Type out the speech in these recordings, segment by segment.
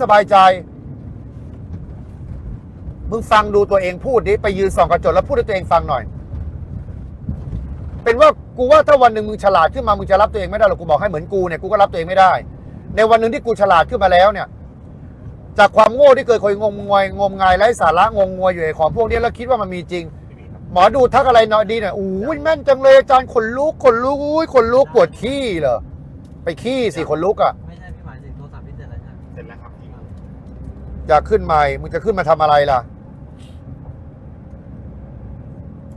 สบายใจ มึงฟังดูตัวเองพูดดิไปยืนส่องกระจกแล้วพูดให้ตัวเองฟังหน่อย เป็นว่ากูว่าถ้าวันหนึ่งมึงฉลาดขึ้นมามึงจะรับตัวเองไม่ได้หรอกกูบอกให้เหมือนกูเนี่ยกูก็รับตัวเองไม่ได้ ในวันหนึ่งที่กูฉลาดขึ้นมาแล้วเนี่ย จากความโง่ที่เคยเคยงมงวยงมงายไร้สาระงงงวยอยู่ไอ้ของพวกนี้แล้วคิดว่ามันมีจริง หมอดูทักอะไรหน่อยดีหน่อยอู้ยแม่นจังเลยอาจารย์ขนลุกขนลุกอุ้ยขนลุกปวดขี้เหรอไปขี้สิขนลุกอะ อยากขึ้นใหม่ มึงจะขึ้นมาทำอะไรล่ะ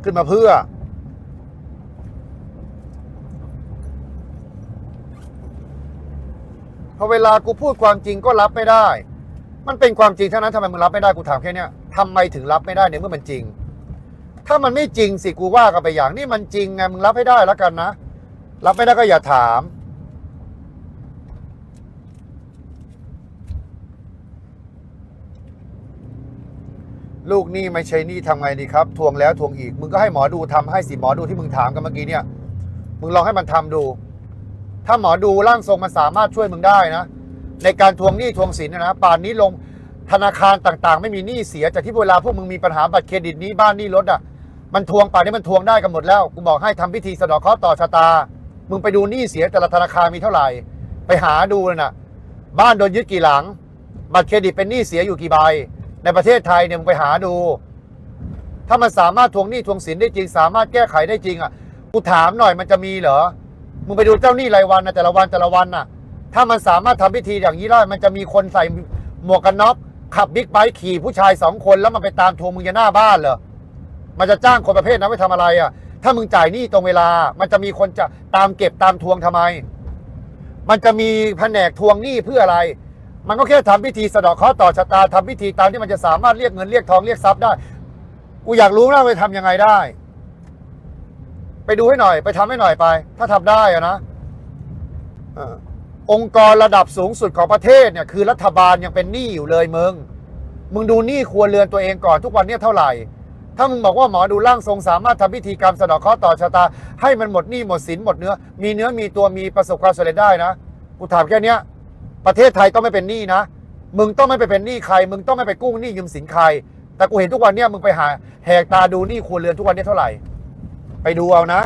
ขึ้นมาเพื่อ พอเวลากูพูดความจริงก็รับไม่ได้ มันเป็นความจริงเท่านั้นทำไมมึงรับไม่ได้กูถามแค่นี้ทำไมถึงรับไม่ได้เนี่ยเมื่อมันจริง ถ้ามันไม่จริงสิกูว่ากันไปอย่างนี่มันจริงไงมึงรับให้ได้แล้วกันนะ รับไม่ได้ก็อย่าถาม ลูกหนี้ไม่ใช่หนี้ทำไงดีครับ ทวงแล้วทวงอีก มึงก็ให้หมอดูทำให้สิหมอดูที่มึงถามกันเมื่อกี้เนี่ย มึงลองให้มันทำดู ถ้าหมอดูร่างทรงมันสามารถช่วยมึงได้นะ ในการทวงหนี้ทวงสินนะนะป่านนี้ลงธนาคารต่างๆ ไม่มีหนี้เสียจากที่เวลาพวกมึงมีปัญหาบัตรเครดิตนี้บ้านหนี้รถอะ มันทวงป่านนี้มันทวงได้กันหมดแล้ว กูบอกให้ทำพิธีสะดอกเคราะห์ต่อชะตา มึงไปดูหนี้เสียแต่ละธนาคารมีเท่าไหร่ ไปหาดูเลยนะบ้านโดนยึดกี่หลัง บัตรเครดิตเป็นหนี้เสียอยู่กี่ใบ ในประเทศไทยเนี่ยมึงไปหาดู ถ้ามันสามารถทวงหนี้ทวงสินได้จริง สามารถแก้ไขได้จริงอะกูถามหน่อยมันจะมีเหรอมึงไปดูเจ้าหนี้รายวันนะแต่ละวันแต่ละวันน่ะ ถ้ามันสามารถทำพิธีอย่างนี้ได้มันจะมีคนใส่หมวกกันน็อกขับบิ๊กไบค์ขี่ผู้ชายสองคนแล้วมันไปตามทวงมึงจะหน้าบ้านเหรอมันจะจ้างคนประเภทนั้นไปทำอะไรอะ ถ้ามึงจ่ายหนี้ตรงเวลา มันจะมีคนจะตามเก็บตามทวงทำไม มันจะมีแผนกทวงหนี้เพื่ออะไร มันก็แค่ทำพิธีสะเดาะเคราะห์ต่อชะตาทำพิธีตามที่มันจะสามารถเรียกเงินเรียกทองเรียกทรัพย์ได้ กูอยากรู้นะไปทำยังไงได้ ไปดูให้หน่อย ไปทำให้หน่อยไป ถ้าทำได้อะนะองค์กรระดับสูงสุดของประเทศเนี่ยคือรัฐบาลยังเป็นหนี้อยู่เลยมึง มึงดูหนี้ครัวเรือนตัวเองก่อนทุกวันเนี้เท่าไหร่ ถ้ามึงบอกว่าหมอดูร่างทรงสามารถทำพิธีกรรมสะเดาะเคราะห์ต่อชะตา ให้มันหมดหนี้หมดสินหมดเนื้อ มีเนื้อมีตัวมีประสบความสำเร็จได้นะ กูถามแค่เนี้ย ประเทศไทยต้องไม่เป็นหนี้นะ มึงต้องไม่ไปเป็นหนี้ใคร มึงต้องไม่ไปกู้หนี้ยืมสินใคร แต่กูเห็นทุกวันเนี้ยมึงไปหาแหกตาดูหนี้ครัวเรือนทุกวันนี้เท่าไหร่ ไปดูเอานะ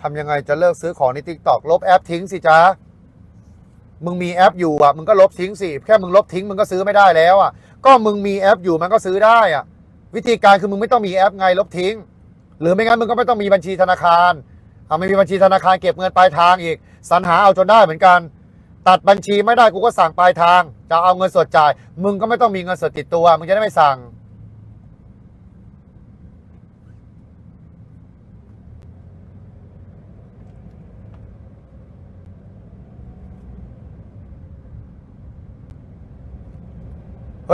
ทำยังไงจะเลิกซื้อของในทิกตอกลบแอปทิ้งสิจ๊ะ มึงมีแอปอยู่อะมึงก็ลบทิ้งสิแค่มึงลบทิ้งมึงก็ซื้อไม่ได้แล้วอะก็มึงมีแอปอยู่มันก็ซื้อได้อะวิธีการคือมึงไม่ต้องมีแอปไงลบทิ้ง หรือไม่งั้นมึงก็ไม่ต้องมีบัญชีธนาคารเอาไม่มีบัญชีธนาคารเก็บเงินปลายทางอีกสรรหาเอาจนได้เหมือนกัน ตัดบัญชีไม่ได้กูก็สั่งปลายทาง จะเอาเงินสดจ่าย มึงก็ไม่ต้องมีเงินสดติดตัว มึงจะได้ไม่สั่ง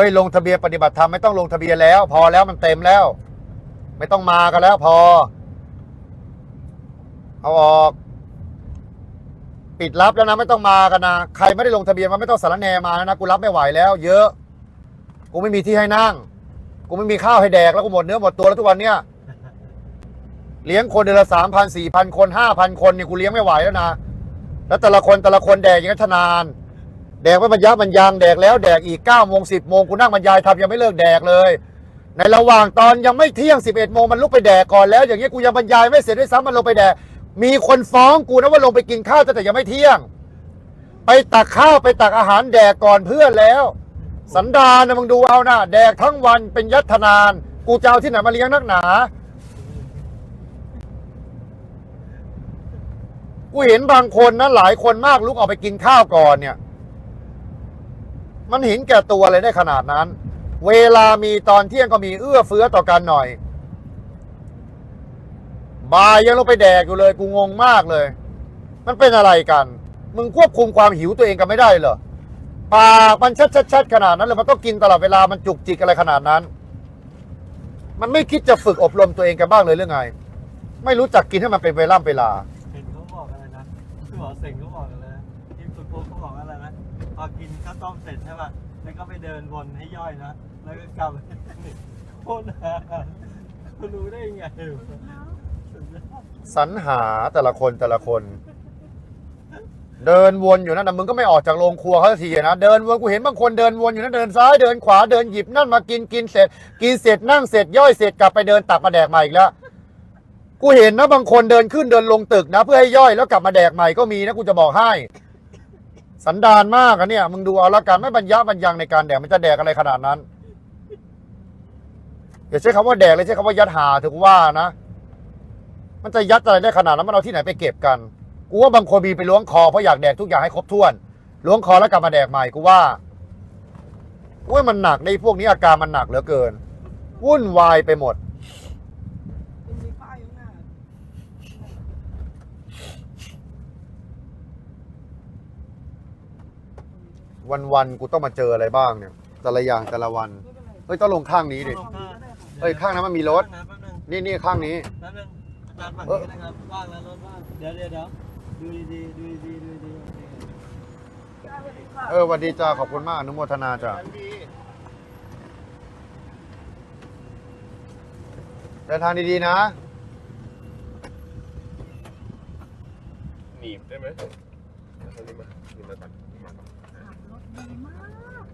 ฮ้ยลงทะเบียนปฏิบัติธรรมไม่ต้องลงทะเบียนแล้ว พอแล้วมันเต็มแล้ว ไม่ต้องมากันแล้วพอ เอาออก ปิดรับแล้วนะ ไม่ต้องมากันนะใครไม่ได้ลงทะเบียนมาไม่ต้องสารแนมานะกูรับไม่ไหวแล้ว เยอะ กูไม่มีที่ให้นั่ง กูไม่มีข้าวให้แดกแล้วกูหมดเนื้อหมดตัวแล้วทุกวันเนี้ยเลี้ยงคนเดือนละสามพันสี่พันคนห้าพันคนเนี่ยกูเลี้ยงไม่ไหวแล้วนะแล้วแต่ละคนแต่ละคนแดกอย่างนั้นทนาน แดกไม่บรรยับบรรยังแดกแล้วแดกอีก9ก้าโมงสิบโมงกูนั่งบรรยายทำยังไม่เลิกแดกเลย ในระหว่างตอนยังไม่เที่ยง 11โมงมันลุกไปแดกก่อนแล้ว อย่างเงี้ยกูยังบรรยายไม่เสร็จด้วยซ้ำมันลงไปแดก มีคนฟ้องกูนะว่าลงไปกินข้าวแต่ยังไม่เที่ยง ไปตักข้าวไปตักอาหารแดกก่อนเพื่อนแล้ว สันดานนะมึงดูเอานะแดกทั้งวันเป็นยัตนาน กูจะเอาที่ไหนมาเลี้ยงนักหนากูเห็นบางคนนะหลายคนมากลุกออกไปกินข้าวก่อนเนี่ย มันเห็นแก่ตัวเลยได้ขนาดนั้น เวลามีตอนเที่ยงก็มีเอื้อเฟื้อต่อกันหน่อย บายยังลงไปแดกอยู่เลย กูงงมากเลย มันเป็นอะไรกัน มึงควบคุมความหิวตัวเองกันไม่ได้เหรอปากมันชัดๆขนาดนั้นเลยมันต้องกินตลอดเวลามันจุกจิกอะไรขนาดนั้น มันไม่คิดจะฝึกอบรมตัวเองกันบ้างเลยหรือไง ไม่รู้จักกินให้มันเป็นเวล่ำเวลา เห็นเขาบอกอะไรนะพี่หมอเสงเขาบอกอะไรนะ ที่คุณโป๊กเขาบอกอะไรนะพอกินข้าวต้มเสร็จใช่ป่ะแล้วก็ไปเดินวนให้ย่อยนะแล้วก็กลับโคตรนาคุณรู้ได้ยังไงสรรหาแต่ละคนแต่ละคน เดินวนอยู่นั่นนะมึงก็ไม่ออกจากโรงครัวเขาสักทีนะเดินวนกูเห็นบางคนเดินวนอยู่นั่นเดินซ้ายเดินขวาเดินหยิบนั่นมากินกินเสร็จ กินเสร็จนั่งเสร็จย่อยเสร็จกลับไปเดินตักมาแดกใหม่อีกแล้วกูเห็นนะบางคนเดินขึ้นเดินลงตึกนะ เพื่อให้ย่อยแล้วกลับมาแดกใหม่ก็มีนะกูจะบอกให้ สันดานมากอะเนี่ย มึงดูเอาละกันไม่บรรยะบรรยังในการแดกมันจะแดกอะไรขนาดนั้นอย่าใช้คำว่าแดกเลยใช้คำว่ายัดหาถือว่านะ มันจะยัดอะไรได้ขนาดนั้นมันเอาที่ไหนไปเก็บกัน กูว่าบางคนมีไปล้วงคอเพราะอยากแดกทุกอย่างให้ครบถ้วน ล้วงคอแล้วกลับมาแดกใหม่กูว่าว่ามันหนักในพวกนี้อาการมันหนักเหลือเกิน วุ่นวายไปหมด มันมีป้ายข้างหน้า วันๆกูต้องมาเจออะไรบ้างเนี่ยแต่ละอย่างแต่ละวันไม่เป็นไรเฮ้ยต้องลงข้างนี้ดิข้างนี้ก็ได้ค่ะเฮ้ยข้างนั้นมันมีรถ แป๊บนึงนี่นี่ข้างนี้ แป๊บนึงอาจารย์ฝั่งนี้นะครับ ว่างแล้วรถว่าง เดี๋ยวเดี๋ยวเดี๋ยวดูดีๆดูดีๆดูดีๆโอเคได้สวัสดีค่ะเออหวันดีจ้าขอบคุณมากอนุโมทนาจ้าเดินทางดีๆนะ หนีบได้ไหมเอานี่มานี่มาก่อนนี่มาก่อน ขับรถดีมาก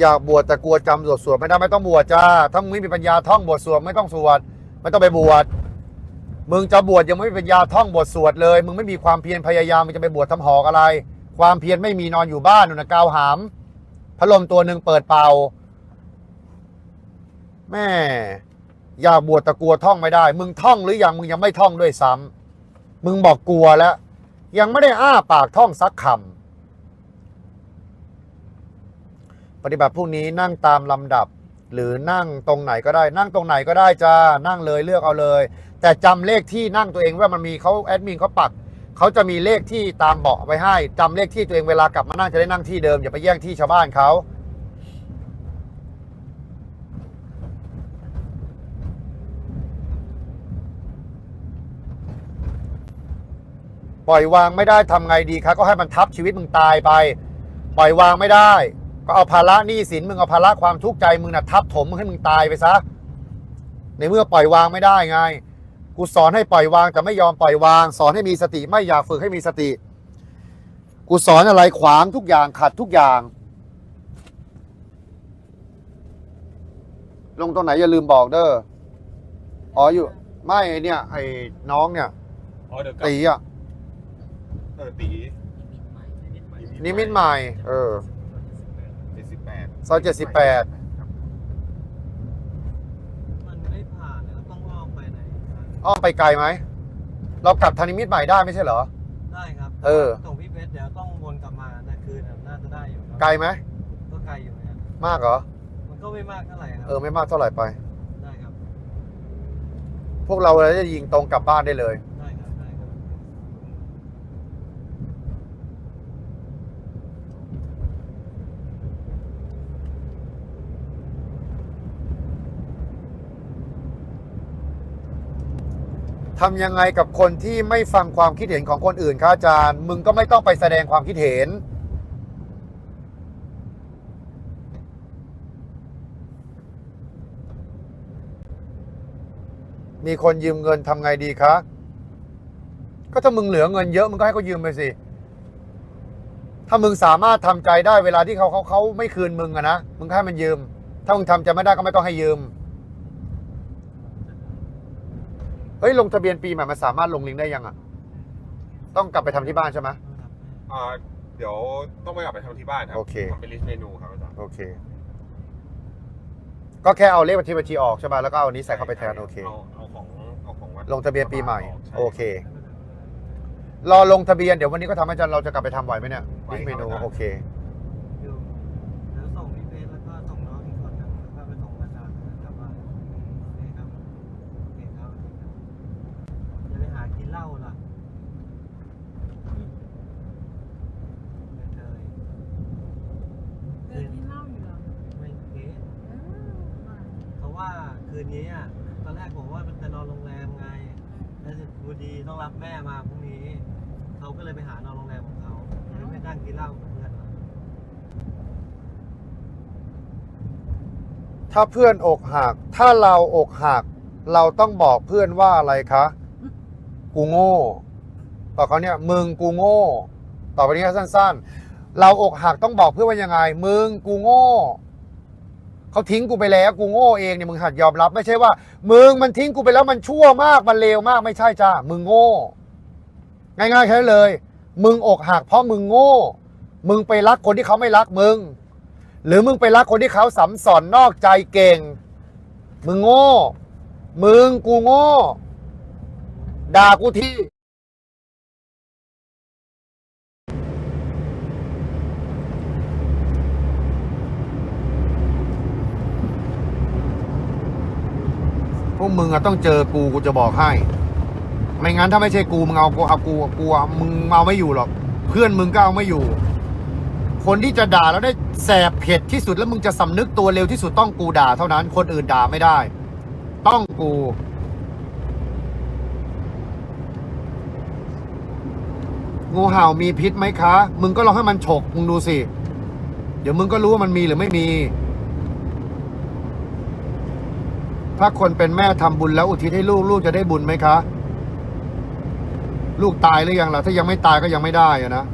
อยากบวชแต่กลัวจำบทสวดไม่ได้ไม่ต้องบวชจ้าถ้ามึงไม่มีปัญญาท่องบทสวดไม่ต้องสวดไม่ต้องไปบวชมึงจะบวชยังไม่มีปัญญาท่องบทสวดเลย มึงไม่มีความเพียรพยายามมึงจะไปบวชทำหอกอะไร ความเพียรไม่มีนอนอยู่บ้านนู่นะกาวหามพัดลมตัวหนึ่งเปิดเป่า แม่อยากบวชแต่กลัวท่องไม่ได้ มึงท่องหรือยังมึงยังไม่ท่องด้วยซ้ำมึงบอกกลัวแล้ว ยังไม่ได้อ้าปากท่องสักคำ ปฏิบัติพวกนี้นั่งตามลำดับ หรือนั่งตรงไหนก็ได้ นั่งตรงไหนก็ได้จ้านั่งเลยเลือกเอาเลย แต่จำเลขที่นั่งตัวเองว่ามันมีเขาแอดมินเขาปักเขาจะมีเลขที่ตามเบาะไว้ให้จำเลขที่ตัวเองเวลากลับมานั่งจะได้นั่งที่เดิมอย่าไปแย่งที่ชาวบ้านเขาปล่อยวางไม่ได้ทำไงดีครับก็ให้มันทับชีวิตมึงตายไป ปล่อยวางไม่ได้ ก็เอาภาระหนี้สินมึงเอาภาระความทุกข์ใจมึงนะทับถมมึงให้มึงตายไปซะในเมื่อปล่อยวางไม่ได้ไง กูสอนให้ปล่อยวางแต่ไม่ยอมปล่อยวาง สอนให้มีสติไม่อยากฝึกให้มีสติ กูสอนอะไรขวางทุกอย่างขัดทุกอย่าง ลงตรงไหนอย่าลืมบอกเด้ออ๋ออยู่ ไม่ไอ้เนี่ย ไอ้น้องเนี่ยอ๋อเดี๋ยวกลับตีอะเออตีนิมิตใหม่ เออเจ็ดสิบแปด ซอยเจ็ดสิบแปดมันไม่ผ่านนะครับต้องอ้อมไปไหนครับอ้อมไปไกลไหม เรากลับทางนิมิตใหม่ได้ไม่ใช่เหรอ ได้ครับเออ ส่งพี่เพชรเดี๋ยวต้องวนกลับมาแต่คืนน่ะน่าจะได้อยู่ครับไกลไหม ก็ไกลอยู่นะมากเหรอ มันก็ไม่มากเท่าไหร่ครัเออ ไม่มากเท่าไหร่ไป ได้ครับ พวกเราเลยจะยิงตรงกลับบ้านได้เลย ได้ครับได้ครับ ทำยังไงกับคนที่ไม่ฟังความคิดเห็นของคนอื่นคะอาจารย์ มึงก็ไม่ต้องไปแสดงความคิดเห็น มีคนยืมเงินทำไงดีคะ ก็ถ้ามึงเหลือเงินเยอะ มึงก็ให้เขายืมไปสิ ถ้ามึงสามารถทำใจได้เวลาที่เขาเขาเขาไม่คืนมึงอะนะ มึงให้มันยืม ถ้ามึงทำใจไม่ได้ก็ไม่ต้องให้ยืม เฮ้ยลงทะเบียนปีใหม่มันสามารถลงลิงก์ได้ยังอะ ต้องกลับไปทำที่บ้านใช่ไหม อ่าเดี๋ยวต้องไปกลับไปทำที่บ้านครับโอเค ทำเป็นลิสต์เมนูครับอาจารย์ โอเค ก็แค่เอาเลขบัญชีบัญชีออกใช่ไหมแล้วก็เอาอันนี้ใส่เข้าไปแทนโอเค เอาเอาของเอาของวัดลงทะเบียนปีใหม่ออกช่โอเค รอลงทะเบียนเดี๋ยววันนี้ก็ทำให้อาจารย์เราจะกลับไปทำไหวไหมเนี่ยลิงก์เมนูโอเคเดี๋ยวเดี๋ยวส่งพี่เพชรแล้วก็ส่งน้องอีกคนหนึงแล้วก็ไปส่งอาจารย์กลับบ้านโอเคครับโอเคครับจะไปหากินเหล้าล่ะไม่เคย เดินที่เล่าอยู่เหรอ ไม่เคย เออมา เพราะว่า คืนนี้อะตอนแรกผมว่ามันจะนอนโรงแรมไง แล้วพอดีต้องรับแม่มาพรุ่งนี้ เขาก็เลยไปหานอนโรงแรมของเขาเลยไม่นั่งกินเหล้ากับเพื่อนมาถ้าเพื่อนอกหัก ถ้าเราอกหัก เราต้องบอกเพื่อนว่าอะไรคะ กูโง่ต่อเขาเนี่ย มึงกูโง่ ต่อไปนี้สั้น ๆ เราอกหักต้องบอกเพื่อนว่ายังไง มึงกูโง่ เขาทิ้งกูไปแล้วกูโง่เองเนี่ยมึงหัดยอมรับ ไม่ใช่ว่า มึงมันทิ้งกูไปแล้วมันชั่วมากมันเลวมากไม่ใช่จ้ามึงโง่ ง่ายๆแค่เลย มึงอกหักเพราะมึงโง่ มึงไปรักคนที่เขาไม่รักมึง หรือมึงไปรักคนที่เขาสัมสอนนอกใจเก่ง มึงโง่ มึงกูโง่ ด่ากูที พวกมึงอะต้องเจอกูกูจะบอกให้ ไม่งั้นถ้าไม่ใช่กูมึงเอากูเอากูกูมึงเอาไม่อยู่หรอก เพื่อนมึงก็เอาไม่อยู่ คนที่จะด่าแล้วได้แสบเผ็ดที่สุดแล้วมึงจะสำนึกตัวเร็วที่สุดต้องกูด่าเท่านั้น คนอื่นด่าไม่ได้ ต้องกูงูเห่ามีพิษไหมคะ มึงก็ลองให้มันฉก มึงดูสิ เดี๋ยวมึงก็รู้ว่ามันมีหรือไม่มี ถ้าคนเป็นแม่ทำบุญแล้วอุทิศให้ลูกลูกจะได้บุญไหมคะ ลูกตายหรือยังล่ะ ถ้ายังไม่ตายก็ยังไม่ได้อะนะ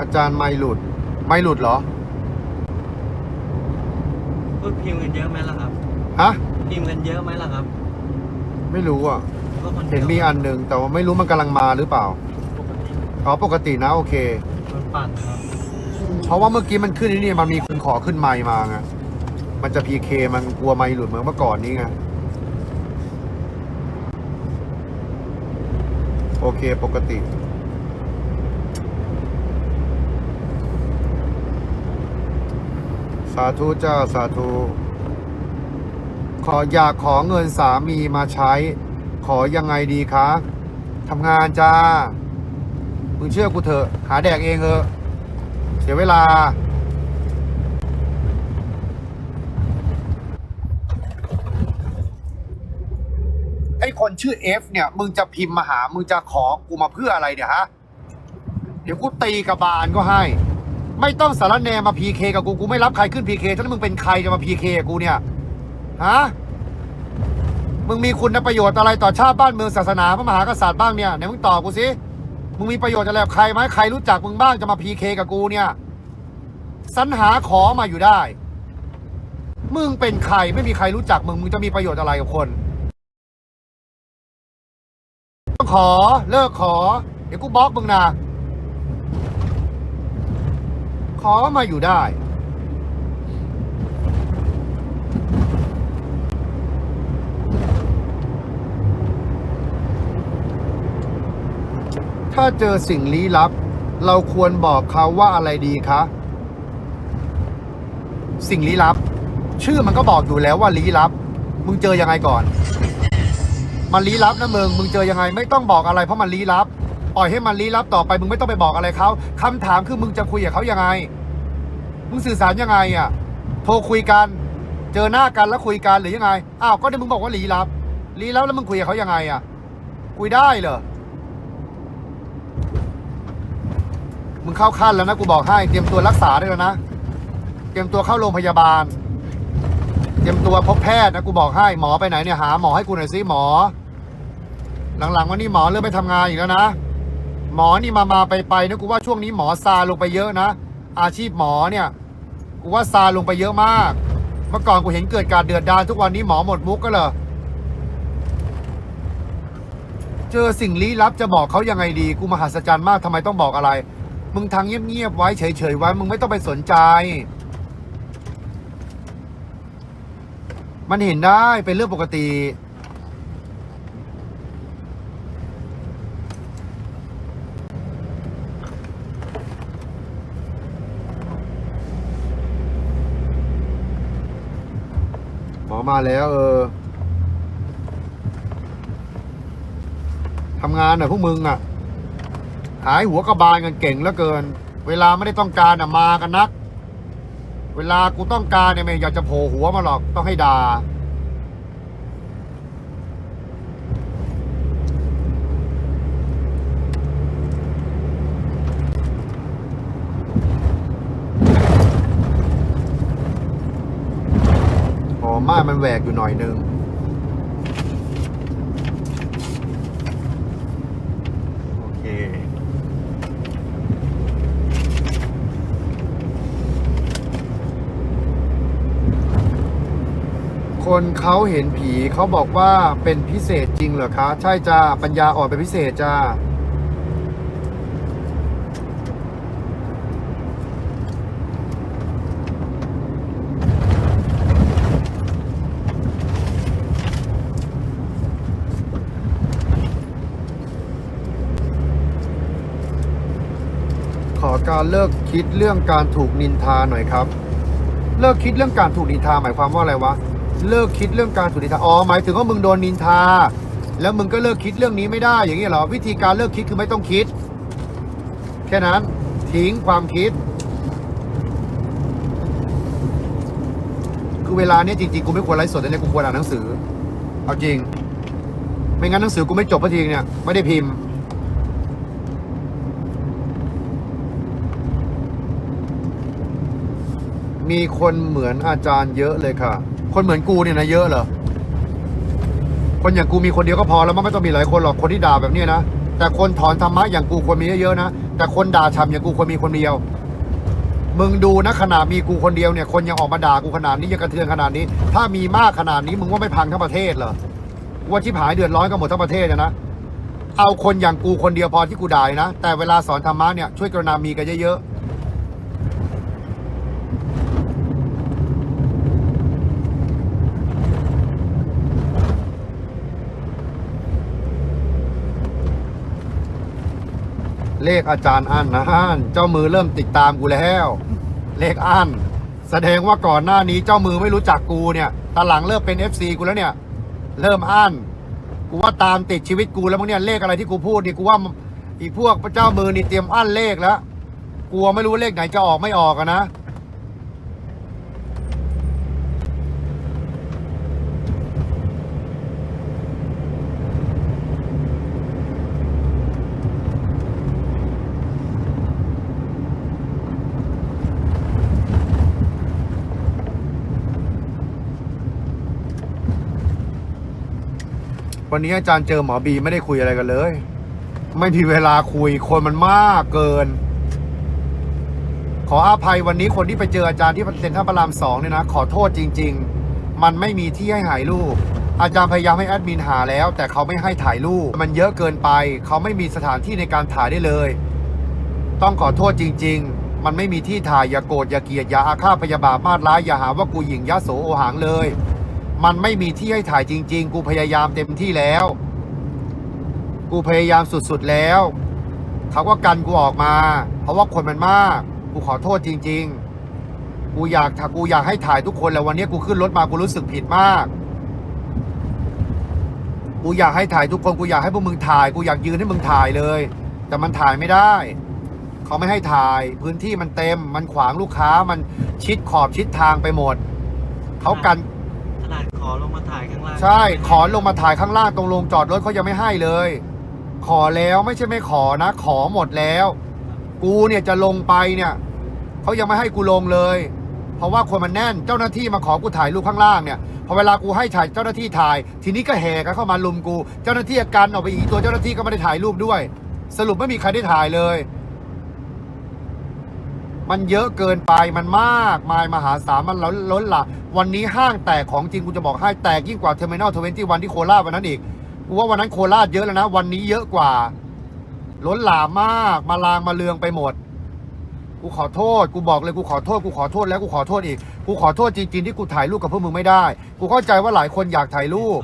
อาจารย์ไม่หลุด ไม่หลุดเหรอ พูดพิมพ์กันเยอะไหมล่ะครับ ฮะ พิมพ์กันเยอะไหมล่ะครับไม่รู้อะ ก็คนดียวเห็นมีอันหนึ่งแต่ว่าไม่รู้มันกำลังมาหรือเปล่า ปกติอ๋อปกตินะโอเค มันปั่นครับเพราะว่าเมื่อกี้มันขึ้นนี่มันมีคนขอขึ้นไมค์มาไง มันจะพีเคมันกลัวไมค์หลุดเหมือนเมื่อก่อนนี้ไง โอเคปกติ สาธุเจ้าสาธุ ขออยากขอเงินสามีมาใช้ ขอยังไงดีคะทำงานจ้า มึงเชื่อกูเถอะ หาแดกเองเถอะ เสียเวลา ไอ้คนชื่อ F เนี่ย มึงจะพิมพ์มาหา มึงจะขอกูมาเพื่ออะไรเนี่ยฮะ เดี๋ยวกูตีกระบาลก็ให้ ไม่ต้องสารแนมาพีเคกับกูกูไม่รับใครขึ้นพีเคถ้ามึงเป็นใครจะมาพีเคกับกูเนี่ยฮะมึงมีคุณประโยชน์อะไรต่อชาติบ้านเมืองศาสนาพระมหากษัตริย์บ้างเนี่ยไหนมึงตอบกูสิมึงมีประโยชน์อะไรกับใครไหมใครรู้จักมึงบ้างจะมาพีเคกับกูเนี่ยสรรหาขอมาอยู่ได้ มึงเป็นใครไม่มีใครรู้จักมึงมึงจะมีประโยชน์อะไรกับคนขอเลิกขอ เดี๋ยวกูบล็อกมึงนะ ขอมาอยู่ได้ ถ้าเจอสิ่งลี้ลับ เราควรบอกเขาว่าอะไรดีคะ สิ่งลี้ลับ ชื่อมันก็บอกอยู่แล้วว่าลี้ลับ มึงเจอยังไงก่อน มันลี้ลับนะมึง มึงเจอยังไง ไม่ต้องบอกอะไรเพราะมันลี้ลับ ปล่อยให้มันลี้ลับต่อไปมึงไม่ต้องไปบอกอะไรเขาคำถามคือมึงจะคุยกับเขายังไง มึงสื่อสารยังไงอะ โทรคุยกัน เจอหน้ากันแล้วคุยกันหรือยังไง อ้าวก็เดี๋ยวมึงบอกว่าลี้ลับ ลี้ลับแล้วมึงคุยกับเขายังไงอะ คุยได้เหรอ มึงเข้าขั้นแล้วนะกูบอกให้ เตรียมตัวรักษาได้แล้วนะ เตรียมตัวเข้าโรงพยาบาล เตรียมตัวพบแพทย์นะกูบอกให้หมอไปไหนเนี่ยหาหมอให้กูหน่อยสิหมอหลังๆวันนี้หมอเริ่มไม่ทำงานอีกแล้วนะ หมอนี่มามาไปไปนะกูว่าช่วงนี้หมอซาลงไปเยอะนะ อาชีพหมอเนี่ยกูว่าซาลงไปเยอะมาก เมื่อก่อนกูเห็นเกิดการเดือดดานทุกวันนี้หมอหมดมุกก็เหรอเจอสิ่งลี้ลับจะบอกเขายังไงดี กูมหัศจรรย์มากทำไมต้องบอกอะไร มึงทางเงียบๆไว้เฉยๆไว้มึงไม่ต้องไปสนใจ มันเห็นได้เป็นเรื่องปกติ มาแล้ว เออทำงานน่ะพวกมึงอะ หายหัวกระบาลกันเก่งเหลือเกิน เวลาไม่ได้ต้องการอะมากันนัก เวลากูต้องการเนี่ยไม่อยากจะโผล่หัวมาหรอกต้องให้ด่า ม่านมันแหวกอยู่หน่อยนึงโอเคคนเขาเห็นผีเขาบอกว่าเป็นพิเศษจริงเหรอคะ ใช่จ้าปัญญาอ่อนเป็นพิเศษจ้า การเลิกคิดเรื่องการถูกนินทาหน่อยครับ เลิกคิดเรื่องการถูกนินทาหมายความว่าอะไรวะ เลิกคิดเรื่องการถูกนินทา อ๋อ หมายถึงว่ามึงโดนนินทา แล้วมึงก็เลิกคิดเรื่องนี้ไม่ได้ อย่างนี้เหรอ วิธีการเลิกคิดคือไม่ต้องคิด แค่นั้น ทิ้งความคิด คือเวลาเนี้ยจริงๆ กูไม่ควรไลฟ์สดเลยกูควรอ่านหนังสือ เอาจริง ไม่งั้นหนังสือกูไม่จบพอทีเนี่ย ไม่ได้พิมพ์ มีคนเหมือนอาจารย์เยอะเลยค่ะ คนเหมือนกูเนี่ยนะเยอะเหรอ คนอย่างกูมีคนเดียวก็พอแล้วมันไม่ต้องมีหลายคนหรอกคนที่ด่าแบบนี้นะ แต่คนถอนธรรมะอย่างกูควรมีเยอะๆนะ แต่คนด่าชำอย่างกูควรมีคนเดียว มึงดูนะขนาดมีกูคนเดียวเนี่ย คนยังออกมาด่ากูขนาดนี้ยังกระเทือนขนาดนี้ ถ้ามีมากขนาดนี้มึงว่าไม่พังทั้งประเทศเหรอ ว่าที่ผายเดือดร้อนกันหมดทั้งประเทศนะ เอาคนอย่างกูคนเดียวพอที่กูด่านะ แต่เวลาสอนธรรมะเนี่ยช่วยกรณามีกันเยอะๆ เลขอาจารย์อั้นนะฮั่นเจ้ามือเริ่มติดตามกูแล้ว เลขอั้นแสดงว่าก่อนหน้านี้เจ้ามือไม่รู้จักกูเนี่ยตอนหลังเริ่มเป็น FC กูแล้วเนี่ย เริ่มอั้นกูว่าตามติดชีวิตกูแล้วมึงเนี่ยเลขอะไรที่กูพูดนี่กูว่าอีพวกพระเจ้ามือนี่เตรียมอั้นเลขแล้วกลัวไม่รู้เลขไหนจะออกไม่ออกอะนะ วันนี้อาจารย์เจอหมอบีไม่ได้คุยอะไรกันเลย ไม่มีเวลาคุยคนมันมากเกิน ขออภัยวันนี้คนที่ไปเจออาจารย์ที่เซ็นทรัลพระรามสองเนี่ยนะขอโทษจริง ๆ มันไม่มีที่ให้ถ่ายรูปอาจารย์พยายามให้แอดมินหาแล้ว แต่เขาไม่ให้ถ่ายรูปมันเยอะเกินไป เขาไม่มีสถานที่ในการถ่ายได้เลย ต้องขอโทษจริง ๆ มันไม่มีที่ถ่ายอย่าโกรธอย่าเกลียดอย่าอาฆาตพยาบาทมาดร้ายอย่าหาว่ากูหยิ่งยะโสโอหังเลย มันไม่มีที่ให้ถ่ายจริง ๆ กูพยายามเต็มที่แล้ว กูพยายามสุดๆแล้ว เขาก็กันกูออกมา เพราะว่าคนมันมาก กูขอโทษจริง ๆ กูอยากถ้ากูอยากให้ถ่ายทุกคนแล้ววันนี้กูขึ้นรถมากูรู้สึกผิดมาก กูอยากให้ถ่ายทุกคนกูอยากให้พวกมึงถ่าย กูอยากยืนให้มึงถ่ายเลย แต่มันถ่ายไม่ได้เขาไม่ให้ถ่ายพื้นที่มันเต็ม มันขวางลูกค้ามันชิดขอบชิดทางไปหมด เขากัน ขนาดขอลงมาถ่ายข้างล่างใช่ ขอลงมาถ่ายข้างล่างตรงโรงจอดรถเขายังไม่ให้เลย ขอแล้วไม่ใช่ไม่ขอนะ ขอหมดแล้ว กูเนี่ยจะลงไปเนี่ยเขายังไม่ให้กูลงเลย เพราะว่าคนมันแน่นเจ้าหน้าที่มาขอกูถ่ายรูปข้างล่างเนี่ยพอเวลากูให้ถ่ายเจ้าหน้าที่ถ่าย ทีนี้ก็แห่กันเข้ามาลุมกู เจ้าหน้าที่กันออกไปอีกตัวเจ้าหน้าที่ก็ไม่ได้ถ่ายรูปด้วย สรุปไม่มีใครได้ถ่ายเลย มันเยอะเกินไปมันมากมายมหาศาลมันล้นล้นหละวันนี้ห้างแตกของจริงกูจะบอกให้แตกยิ่งกว่าเทอร์มินอลทเวนตี้วันที่โคราชวันนั้นอีกกูว่าวันนั้นโคราชเยอะแล้วนะ วันนี้เยอะกว่า ล้นหลามมากมาลางมาเลืองไปหมด กูขอโทษ กูบอกเลยกูขอโทษ กูขอโทษแล้วกูขอโทษอีก กูขอโทษจริงๆที่กูถ่ายรูปกับพวกมึงไม่ได้ กูเข้าใจว่าหลายคนอยากถ่ายรูป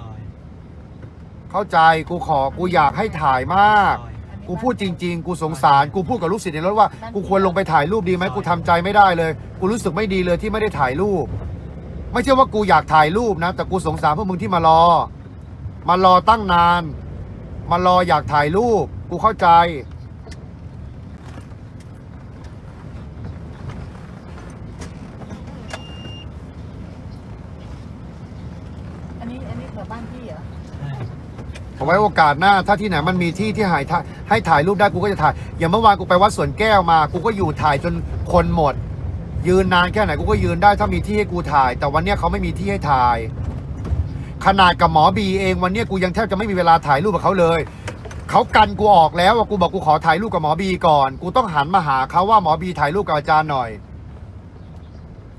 เข้าใจกูขอกูอยากให้ถ่ายมาก กูพูดจริง ๆ กูสงสาร กูพูดกับลูกศิษย์ในรถว่า กูควรลงไปถ่ายรูปดีไหมกูทำใจไม่ได้เลย กูรู้สึกไม่ดีเลยที่ไม่ได้ถ่ายรูป ไม่ใช่ว่ากูอยากถ่ายรูปนะ แต่กูสงสารพวกมึงที่มารอ มารอตั้งนาน มารออยากถ่ายรูป กูเข้าใจ อันนี้อันนี้แถวบ้านพี่เหรอ ใช่ เอาไว้โอกาสหน้า ถ้าที่ไหนมันมีที่ที่หายถ่ายให้ถ่ายรูปได้กูก็จะถ่าย อย่างเมื่อวานกูไปวัดสวนแก้วมา กูก็อยู่ถ่ายจนคนหมด ยืนนานแค่ไหนกูก็ยืนได้ถ้ามีที่ให้กูถ่าย แต่วันเนี้ยเขาไม่มีที่ให้ถ่าย ขนาดกับหมอบีเองวันเนี้ยกูยังแทบจะไม่มีเวลาถ่ายรูปกับเขาเลยเขากันกูออกแล้วว่ากูบอกกูขอถ่ายรูปกับหมอบีก่อน กูต้องหันมาหาเขาว่าหมอบีถ่ายรูปกับอาจารย์หน่อย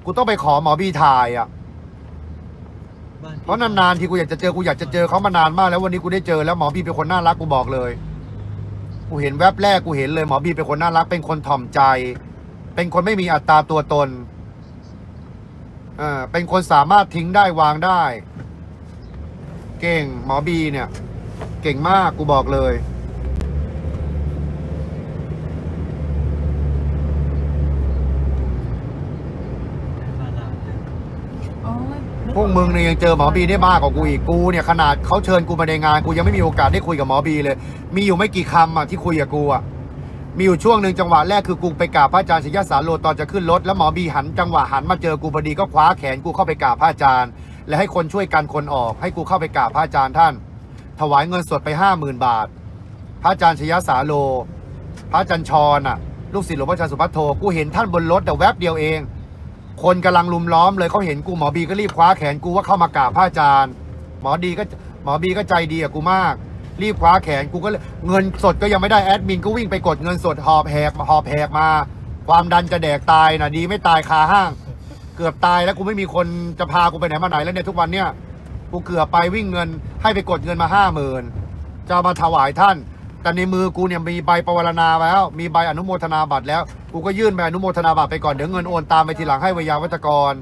กูต้องไปขอหมอบีถ่ายอะ เพราะนานๆที่กูอยากจะเจอกูอยากจะเจอเขามานานมากแล้ววันนี้กูได้เจอแล้วหมอบีเป็นคนน่ารักกูบอกเลย กูเห็นแวบแรกกูเห็นเลยหมอบีเป็นคนน่ารักเป็นคนถ่อมใจ เป็นคนไม่มีอัตราตัวตนเออเป็นคนสามารถทิ้งได้วางได้ เก่งหมอบีเนี่ย เก่งมากกูบอกเลย บ้านเราเนี่ย โอ้ย พวกมึงเนี่ยยังเจอหมอบีได้มากกว่ากูอีกกูเนี่ยขนาดเขาเชิญกูมาในงานกูยังไม่มีโอกาสได้คุยกับหมอบีเลย มีอยู่ไม่กี่คำอะที่คุยกับกูอะมีอยู่ช่วงหนึ่งจังหวะแรกคือกูไปกราบพระอาจารย์ศรียสาโลตอนจะขึ้นรถแล้วหมอบีหันจังหวะหันมาเจอกูพอดีก็คว้าแขนกูเข้าไปกราบพระอาจารย์ และให้คนช่วยกันคนออก ให้กูเข้าไปกราบพระอาจารย์ท่าน ถวายเงินสดไปห้าหมื่นบาท พระอาจารย์ชยสาโล พระอาจารย์ชรน่ะลูกศิษย์หลวงพ่ออาจารย์สุภัทโทกูเห็นท่านบนรถแต่แวบเดียวเอง คนกำลังลุมล้อมเลยเขาเห็นกูหมอบีก็รีบคว้าแขนกูว่าเข้ามากราบพระอาจารย์ หมอดีก็หมอบีก็ใจดีกับกูมาก รีบคว้าแขนกูก็เงินสดก็ยังไม่ได้แอดมินก็วิ่งไปกดเงินสดหอบแหกหอบแหกมา ความดันจะแดกตายนะดีไม่ตายคาห้าง เกือบตายแล้วกูไม่มีคนจะพากูไปไหนมาไหนแล้วเนี่ยทุกวันเนี่ยกูเกือบไปวิ่งเงินให้ไปกดเงินมาห้าหมื่นจะมาถวายท่าน แต่ในมือกูเนี่ยมีใบปวารณาแล้ว มีใบอนุโมทนาบัตรแล้ว กูก็ยื่นใบอนุโมทนาบัตรไปก่อนเดี๋ยวเงินโอนตามไปทีหลังให้วิยาวัตกร